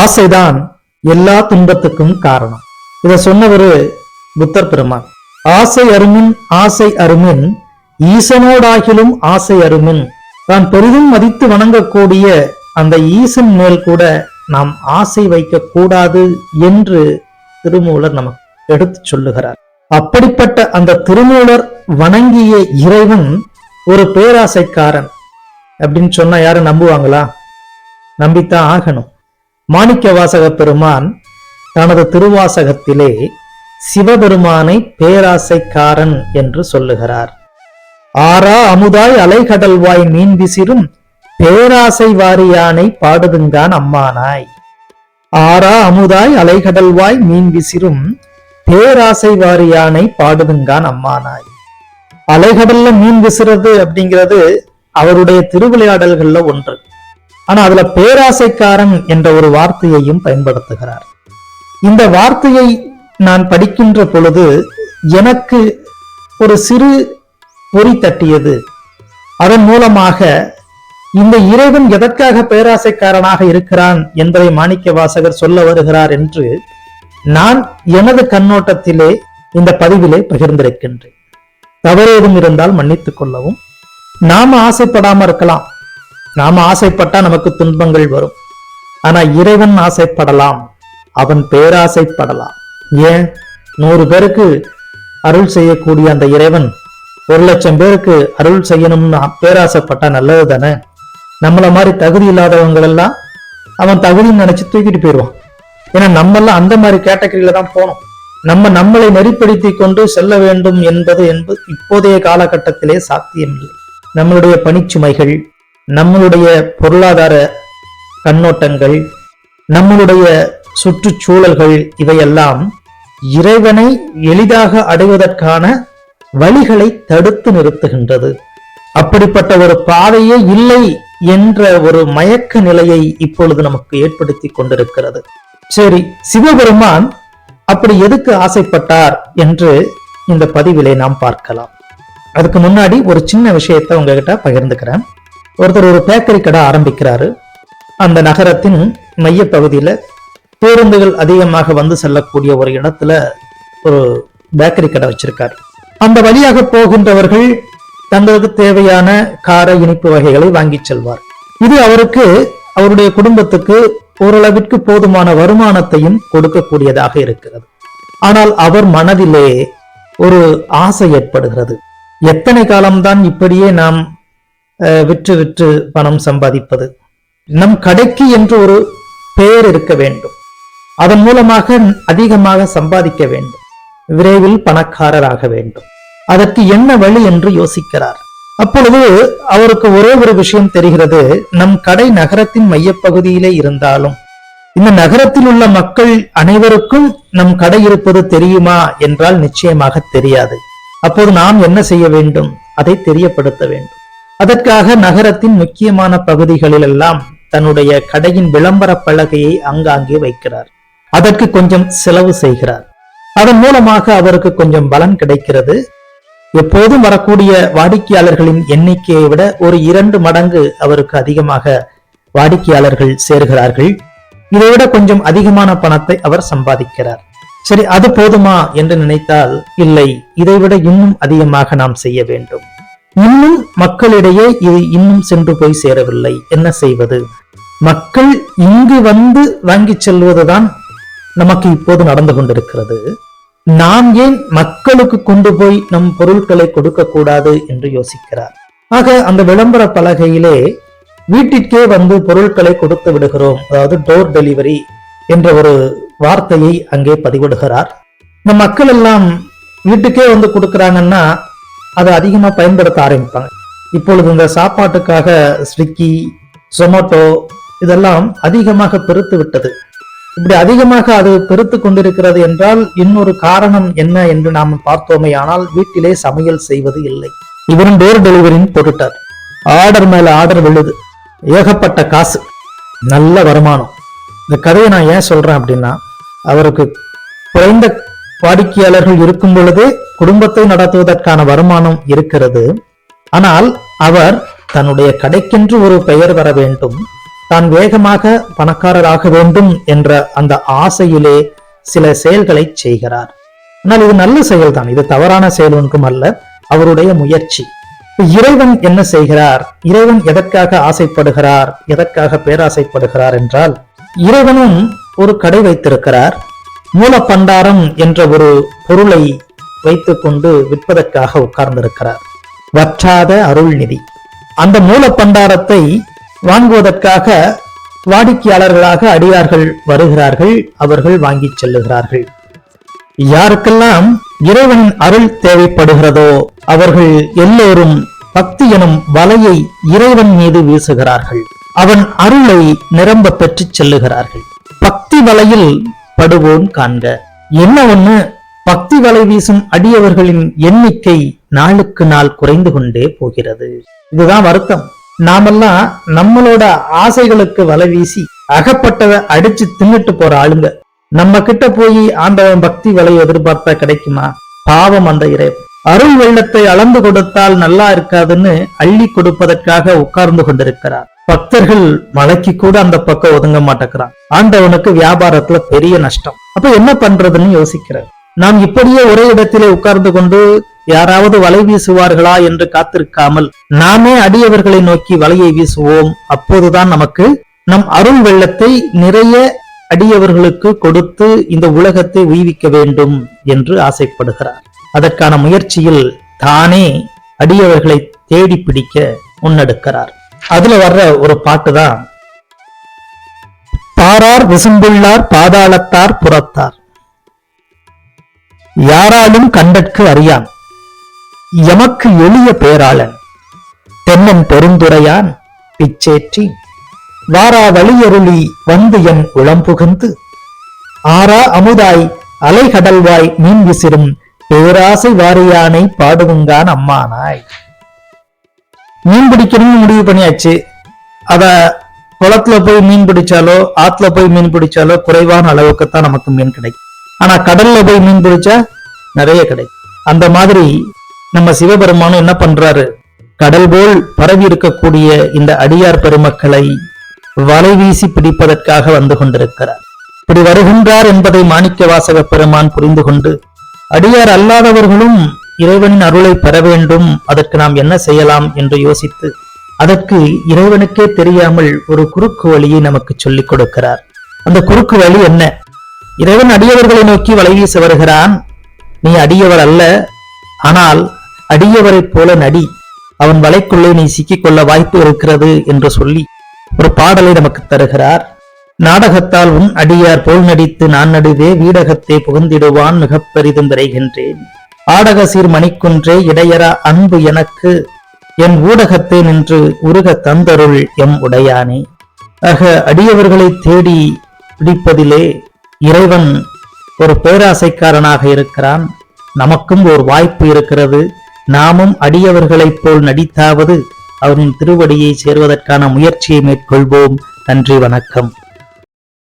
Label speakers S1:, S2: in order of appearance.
S1: ஆசைதான் எல்லா துன்பத்துக்கும் காரணம். இத சொன்னவரு புத்தர் பெருமாள் ஆசை அருமின் ஆசை அருமின் ஈசனோடாகிலும் ஆசை அருமின். தான் பெரிதும் மதித்து வணங்கக்கூடிய அந்த ஈசன் மேல் கூட நாம் ஆசை வைக்க கூடாது என்று திருமூலர் நமக்கு எடுத்து சொல்லுகிறார். அப்படிப்பட்ட அந்த திருமூலர் வணங்கிய இறைவன் ஒரு பேராசைக்காரன். அப்படின்னு சொன்னா யாரும் நம்புவாங்களா? நம்பித்தான் ஆகணும். மாணிக்க வாசக பெருமான் தனது திருவாசகத்திலே சிவபெருமானை பேராசைக்காரன் என்று சொல்லுகிறார். ஆறா அமுதாய் அலைகடல்வாய் மீன் விசிறும் பேராசை வாரியானை பாடுதுங்கான் அம்மானாய். ஆரா அமுதாய் அலைகடல்வாய் மீன் விசிறும் பேராசை வாரியானை பாடுதுங்கான் அம்மானாய். அலைகடல்ல மீன் விசிறது அப்படிங்கிறது அவருடைய திருவிளையாடல்கள்ல ஒன்று. ஆனா அதுல பேராசைக்காரன் என்ற ஒரு வார்த்தையையும் பயன்படுத்துகிறார். இந்த வார்த்தையை நான் படிக்கின்ற பொழுது எனக்கு ஒரு சிறு பொறி தட்டியது. அதன் மூலமாக இந்த இறைவன் எதற்காக பேராசைக்காரனாக இருக்கிறான் என்பதை மாணிக்க வாசகர் சொல்ல வருகிறார் என்று நான் எனது கண்ணோட்டத்திலே இந்த பதிவிலே பகிர்ந்திருக்கின்றேன். தவறேதும் இருந்தால் மன்னித்துக் கொள்ளவும். நாம ஆசைப்படாம இருக்கலாம். நாம ஆசைப்பட்டா நமக்கு துன்பங்கள் வரும். ஆனா இறைவன் ஆசைப்படலாம். அவன் பேராசைப்படலாம். ஏன்? நூறு பேருக்கு அருள் செய்யக்கூடிய அந்த இறைவன் ஒரு லட்சம் பேருக்கு அருள் செய்யணும்னு பேராசைப்பட்டா நல்லது தானே? நம்மள மாதிரி தகுதி இல்லாதவங்களெல்லாம் அவன் தகுதின்னு நினைச்சு தூக்கிட்டு போயிடுவான். ஏன்னா நம்ம எல்லாம் அந்த மாதிரி கேட்டகரியில தான் போனோம். நம்ம நம்மளை நெறிப்படுத்தி கொண்டு செல்ல வேண்டும் என்பது என்பது இப்போதைய காலகட்டத்திலே சாத்தியமில்லை. நம்மளுடைய பணிச்சுமைகள் நம்மளுடைய பொருளாதார கண்ணோட்டங்கள் நம்மளுடைய சுற்றுச்சூழல்கள் இவையெல்லாம் இறைவனை எளிதாக அடைவதற்கான வழிகளை தடுத்து நிறுத்துகின்றது. அப்படிப்பட்ட ஒரு பாதையே இல்லை என்ற ஒரு மயக்க நிலையை இப்பொழுது நமக்கு ஏற்படுத்தி கொண்டிருக்கிறது. சரி சிவபெருமான் அப்படி எதுக்கு ஆசைப்பட்டார் என்று இந்த பதிவிலே நாம் பார்க்கலாம். அதுக்கு முன்னாடி ஒரு சின்ன விஷயத்தை உங்ககிட்ட பகிர்ந்துக்கிறேன். ஒருத்தர் ஒரு பேக்கரி கடை ஆரம்பிக்கிறாரு. அந்த நகரத்தின் மையப்பகுதியில் பேருந்துகள் அதிகமாக வந்து செல்லக்கூடிய ஒரு இடத்துல ஒரு பேக்கரி கடை வச்சிருக்காரு. அந்த வழியாக போகின்றவர்கள் தங்களுக்கு தேவையான கார இனிப்பு வகைகளை வாங்கி செல்வார். இது அவருக்கு அவருடைய குடும்பத்துக்கு ஓரளவிற்கு போதுமான வருமானத்தையும் கொடுக்கக்கூடியதாக இருக்கிறது. ஆனால் அவர் மனதிலே ஒரு ஆசை ஏற்படுகிறது. எத்தனை காலம்தான் இப்படியே நாம் விற்று விற்று பணம் சம்பாதிப்பது. நம் கடைக்கு என்று ஒரு பெயர் இருக்க வேண்டும். அதன் மூலமாக அதிகமாக சம்பாதிக்க வேண்டும். விரைவில் பணக்காரராக வேண்டும். அதற்கு என்ன வழி என்று யோசிக்கிறார். அப்பொழுது அவருக்கு ஒரே ஒரு விஷயம் தெரிகிறது. நம் கடை நகரத்தின் மையப்பகுதியிலே இருந்தாலும் இந்த நகரத்தில் உள்ள மக்கள் அனைவருக்கும் நம் கடை இருப்பது தெரியுமா என்றால் நிச்சயமாக தெரியாது. அப்போது நாம் என்ன செய்ய வேண்டும்? அதை தெரியப்படுத்த வேண்டும். அதற்காக நகரத்தின் முக்கியமான பகுதிகளில் எல்லாம் தன்னுடைய கடையின் விளம்பர பலகையை அங்காங்கே வைக்கிறார். அதற்கு கொஞ்சம் செலவு செய்கிறார். அதன் மூலமாக அவருக்கு கொஞ்சம் பலன் கிடைக்கிறது. எப்போதும் வரக்கூடிய வாடிக்கையாளர்களின் எண்ணிக்கையை விட ஒரு இரண்டு மடங்கு அவருக்கு அதிகமாக வாடிக்கையாளர்கள் சேர்கிறார்கள். இதை விட கொஞ்சம் அதிகமான பணத்தை அவர் சம்பாதிக்கிறார். சரி அது போதுமா என்று நினைத்தால் இல்லை. இதைவிட இன்னும் அதிகமாக நாம் செய்ய வேண்டும். இன்னும் மக்களிடையே இது இன்னும் சென்று போய் சேரவில்லை. என்ன செய்வது? மக்கள் இங்கு வந்து வாங்கி செல்வதுதான் நமக்கு இப்போது நடந்து கொண்டிருக்கிறது. நாம் ஏன் மக்களுக்கு கொண்டு போய் நம் பொருட்களை கொடுக்க கூடாது என்று யோசிக்கிறார். ஆக அந்த விளம்பர பலகையிலே வீட்டிற்கே வந்து பொருட்களை கொடுத்து விடுகிறோம். அதாவது டோர் டெலிவரி என்ற ஒரு வார்த்தையை அங்கே பதிவிடுகிறார். இந்த மக்கள் எல்லாம் வீட்டுக்கே வந்து கொடுக்கறாங்கன்னா அதை அதிகமா பயன்படுத்த ஆரம்பிப்பாங்க. இப்பொழுது இந்த சாப்பாட்டுக்காக ஸ்விக்கி சொமோட்டோ இதெல்லாம் அதிகமாக பெருத்து விட்டது. இப்படி அதிகமாக அது பெருத்து கொண்டிருக்கிறது என்றால் இன்னொரு காரணம் என்ன என்று நாம் பார்த்தோமே ஆனால் வீட்டிலே சமையல் செய்வது இல்லை. இவரும் டோர் டெலிவரின்னு போட்டுட்டார் ஆர்டர் மேல ஆர்டர் விழுது. ஏகப்பட்ட காசு. நல்ல வருமானம். இந்த கதையை நான் ஏன் சொல்றேன் அப்படின்னா அவருக்கு குறைந்த வாடிக்கையாளர்கள் இருக்கும் பொழுது குடும்பத்தை நடத்துவதற்கான வருமானம் இருக்கிறது. ஆனால் அவர் தன்னுடைய கடைக்கென்று ஒரு பெயர் வர வேண்டும். தான் வேகமாக பணக்காரராக வேண்டும் என்ற அந்த ஆசையிலே சில செயல்களை செய்கிறார். ஆனால் இது நல்ல செயல்தான். இது தவறான செயல் ஒன்றும் அல்ல. அவருடைய முயற்சி. இறைவன் என்ன செய்கிறார்? இறைவன் எதற்காக ஆசைப்படுகிறார்? எதற்காக பேராசைப்படுகிறார் என்றால் இறைவனும் ஒரு கடை வைத்திருக்கிறார். மூலப்பண்டாரம் என்ற ஒரு பொருளை வைத்துக்கொண்டு விற்பதற்காக உட்கார்ந்திருக்கிறார். வற்றாத அருள் நிதி அந்த மூலப்பண்டாரத்தை வாங்குவதற்காக வாடிக்கையாளர்களாக அடியார்கள் வருகிறார்கள் அவர்கள் வாங்கி செல்லுகிறார்கள். யாருக்கெல்லாம் இறைவனின் அருள் தேவைப்படுகிறதோ அவர்கள் எல்லோரும் பக்தி எனும் வலையை இறைவன் மீது வீசுகிறார்கள். அவன் அருளை நிரம்ப பெற்றுச் செல்லுகிறார்கள். பக்தி வலையில் படுவோன் காண்க. என்ன ஒண்ணு? பக்தி வலை வீசும் அடியவர்களின் எண்ணிக்கை நாளுக்கு நாள் குறைந்து கொண்டே போகிறது. இதுதான் வருத்தம். நாமெல்லாம் நம்மளோட ஆசைகளுக்கு வலை வீசி அகப்பட்டதை அடிச்சு தின்னுட்டு போற ஆளுங்க. நம்ம கிட்ட போய் ஆண்டவன் பக்தி வலை எதிர்பார்த்தா கிடைக்குமா? பாவம் அந்த இறை அருள் வெள்ளத்தை அளந்து கொடுத்தால் நல்லா இருக்காதுன்னு அள்ளி கொடுப்பதற்காக உட்கார்ந்து கொண்டிருக்கிறார். பக்தர்கள் மலைக்கு கூட அந்த பக்கம் ஒதுங்க மாட்டேங்கிறான். ஆண்டவனுக்கு வியாபாரத்துல பெரிய நஷ்டம். அப்ப என்ன பண்றதுன்னு யோசிக்கிறார். நாம் இப்படியே ஒரே இடத்திலே உட்கார்ந்து கொண்டு யாராவது வலை வீசுவார்களா என்று காத்திருக்காமல் நாமே அடியவர்களை நோக்கி வலையை வீசுவோம். அப்போதுதான் நமக்கு நம் அருள் வெள்ளத்தை நிறைய அடியவர்களுக்கு கொடுத்து இந்த உலகத்தை உய்விக்க வேண்டும் என்று ஆசைப்படுகிறார். அதற்கான முயற்சியில் தானே அடியவர்களை தேடி பிடிக்க முன்னெடுக்கிறார். அதுல வர்ற ஒரு பாட்டு தான் பாரார் விசும்புள்ளார் பாதாளத்தார் புறத்தார். யாராலும் கண்டற்கு அறியான். எமக்கு எளிய பேராளன். தென்னன் பெருந்துரையான் பிச்சேற்றி. வாரா வழியருளி வந்து என் உளம்புகுந்து ஆரா அமுதாய் அலைகடல்வாய் மீன் விசிறும். பேராசை வாரியானை பாடுவுங்கான் அம்மானாய். மீன் பிடிக்கணும்னு முடிவு பண்ணியாச்சு. அத குளத்துல போய் மீன் பிடிச்சாலோ ஆத்துல போய் மீன் பிடிச்சாலோ குறைவான அளவுக்கு தான் நமக்கு மீன் கிடைக்கும். ஆனா கடல்ல போய் மீன் பிடிச்சா நிறைய கிடைக்கும். அந்த மாதிரி நம்ம சிவபெருமானும் என்ன பண்றாரு? கடல் போல் பரவி இருக்கக்கூடிய இந்த அடியார் பெருமக்களை வலை வீசி பிடிப்பதற்காக வந்து கொண்டிருக்கிறார். இப்படி வருகின்றார் என்பதை மாணிக்க வாசக பெருமான் புரிந்து கொண்டு அடியார் அல்லாதவர்களும் இறைவனின் அருளை பெற வேண்டும். அதற்கு நாம் என்ன செய்யலாம் என்று யோசித்து அதற்கு இறைவனுக்கே தெரியாமல் ஒரு குறுக்கு வழியை நமக்கு சொல்லிக் கொடுக்கிறார். அந்த குறுக்கு வழி என்ன? இறைவன் அடியவர்களை நோக்கி வலைவீச வருகிறான். நீ அடியவர் அல்ல ஆனால் அடியவரைப் போல நடி. அவன் வலைக்குள்ளே நீ சிக்கிக்கொள்ள வாய்ப்பு இருக்கிறது என்று சொல்லி ஒரு பாடலை நமக்கு தருகிறார். நாடகத்தால் உன் அடியார் போல் நடித்து நான் நடுவே வீடகத்தை புகுந்திடுவான் மிகப் பெரிதும் விரைகின்றேன். ஆடகசீர் மணிக்குன்றே இடையற அன்பு எனக்கு என் ஊடகத்தை நின்று உருக தந்தருள் எம் உடையானே. ஆக அடியவர்களை தேடி பிடிப்பதிலே இறைவன் ஒரு பேராசைக்காரனாக இருக்கிறான். நமக்கும் ஒரு வாய்ப்பு இருக்கிறது. நாமும் அடியவர்களைப் போல் நடித்தாவது அவரின் திருவடியை சேர்வதற்கான முயற்சியை மேற்கொள்வோம். நன்றி வணக்கம்.